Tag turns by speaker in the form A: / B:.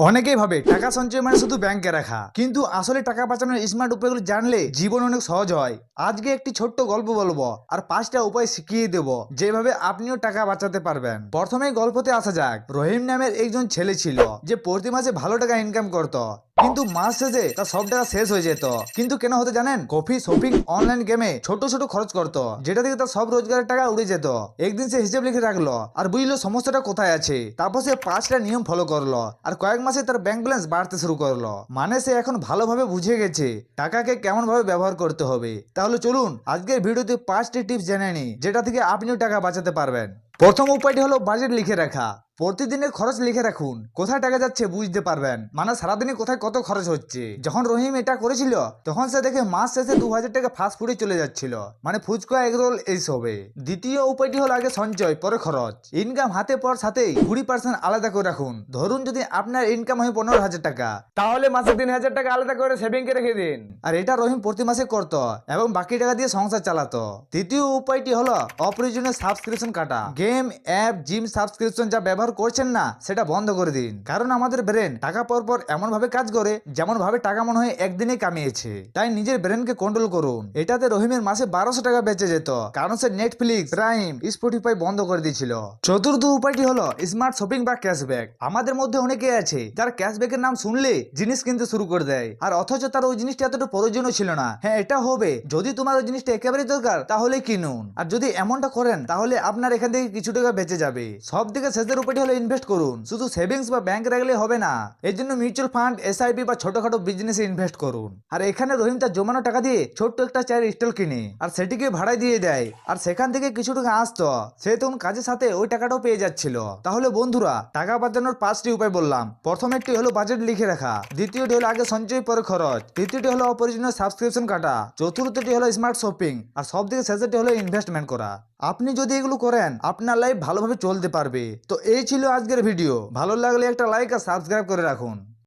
A: অনেকেই ভাবে টাকা সঞ্চয় মানে শুধু ব্যাংকে রাখা। কিন্তু আসলে টাকা বাঁচানোর স্মার্ট উপায়গুলো জানলে জীবন অনেক সহজ হয়। আজকে একটি ছোট্ট গল্প বলব আর পাঁচটা উপায় শিখিয়ে দেব যেভাবে আপনিও টাকা বাঁচাতে পারবেন। প্রথমেই গল্পতে আসা যাক। রহিম নামের একজন ছেলে ছিল যে প্রতি মাসে ভালো টাকা ইনকাম করত। কিন্তু মাস শেষে তার সব টাকা শেষ হয়ে যেত। কিন্তু কেন হতে জানেন? কফি শপিং অনলাইন গেমে ছোট ছোট খরচ করত, যেটা থেকে তার সব রোজগারের টাকা উড়ে যেত। একদিন সে হিসেব লিখে রাখল, আর বুঝলো সমস্যাটা কোথায় আছে? তারপর সে পাঁচটা নিয়ম ফলো করল। আর কয়েক তার ব্যাংক ব্যালেন্স বাড়তে শুরু করল। মানে সে এখন ভালোভাবে বুঝে গেছে টাকাকে কেমন ভাবে ব্যবহার করতে হবে। তাহলে চলুন আজকের ভিডিওতে পাঁচটি টিপস জেনে নিই, যেটা থেকে আপনিও টাকা বাঁচাতে পারবেন। প্রথম উপায়টি হলো বাজেট লিখে রাখা। প্রতিদিনের খরচ লিখে রাখুন। কোথায় টাকা যাচ্ছে বুঝতে পারবেন। মানে সারাদিনে কোথায় কত খরচ হচ্ছে? যখন রহিম এটা করেছিল, তখন সে দেখে মাস শেষে দু হাজার টাকা ফাস্ট ফুডে চলে যাচ্ছিল। মানে ফুচকা এগরোল এইসবে দ্বিতীয় উপায়টি হলো আগে সঞ্চয়, পরে খরচ। ইনকাম হাতে পর সাথেই কুড়ি পার্সেন্ট আলাদা করে রাখুন। ধরুন যদি আপনার ইনকাম হয় পনেরো হাজার টাকা, তাহলে মাসে তিন হাজার টাকা আলাদা করে সেভিংকে রেখে দিন। আর এটা রহিম প্রতি মাসে করত এবং বাকি টাকা দিয়ে সংসার চালাতো। তৃতীয় উপায়টি হলো অপ্রয়োজনীয় সাবস্ক্রিপশন কাটা। গেম অ্যাপ জিম সাবস্ক্রিপশন যা ব্যবহার করছেন না, সেটা বন্ধ করে দিন। কারণ আমাদের ব্রেন টাকা পর পর এমন ভাবে কাজ করে যেমন ভাবে টাকা মনে হয় একদিনে কামিয়েছে। তাই নিজের ব্রেনকে কন্ট্রোল করুন। এটাতে রহিমের মাসে বারোশো টাকা বেঁচে যেত। কারণ সে নেটফ্লিক্স প্রাইম স্পটিফাই বন্ধ করে দিয়েছিল। চতুর্থ উপায়টি হলো স্মার্ট শপিং বা ক্যাশব্যাক আমাদের মধ্যে অনেকে আছে, যারা ক্যাশব্যাকের নাম শুনলে জিনিস কিনতে শুরু করে দেয়। আর অথচ তার ওই জিনিসটা এতটা প্রয়োজনও ছিল না। হ্যাঁ এটা হবে। যদি তোমার ওই জিনিসটা একেবারে দরকার তাহলে কিনুন। আর যদি এমনটা করেন, তাহলে আপনার এখান থেকে কিছু টাকা বেঁচে যাবে। সব থেকে শেষের উপায়টি হলো ইনভেস্ট করুন। শুধু সেভিংস বা ব্যাংক রাখলে হবে না। এর জন্য মিউচুয়াল ফান্ড এসআইপি বা ছোটখাটো বিজনেসে ইনভেস্ট করুন। আর এখানে রহিম তার জমানো টাকা দিয়ে ছোট্ট একটা চায়ের স্টল কিনে, আর সেটিকে ভাড়ায় দিয়ে দেয়। আর সেখান থেকে কিছু টাকা আসতো। সে তখন কাজের সাথে ওই টাকাটাও পেয়ে যাচ্ছিল। তাহলে বন্ধুরা, টাকা বাঁচানোর পাঁচটি উপায় বললাম। প্রথম একটি হলো বাজেট লিখে রাখা। দ্বিতীয়টি হলো আগে সঞ্চয় পরে খরচ। তৃতীয়টি হলো অপরিজনীয় সাবস্ক্রিপশন কাটা। চতুর্থটি হলো স্মার্ট শপিং আর সব থেকে শেষেরটি হলো ইনভেস্টমেন্ট করা। আপনি যদি এগুলো করেন, আপনার লাইফ ভালোভাবে চলতে পারবে। তো এই ছিল আজকের ভিডিও। ভালো লাগলে একটা লাইক আর সাবস্ক্রাইব করে রাখুন।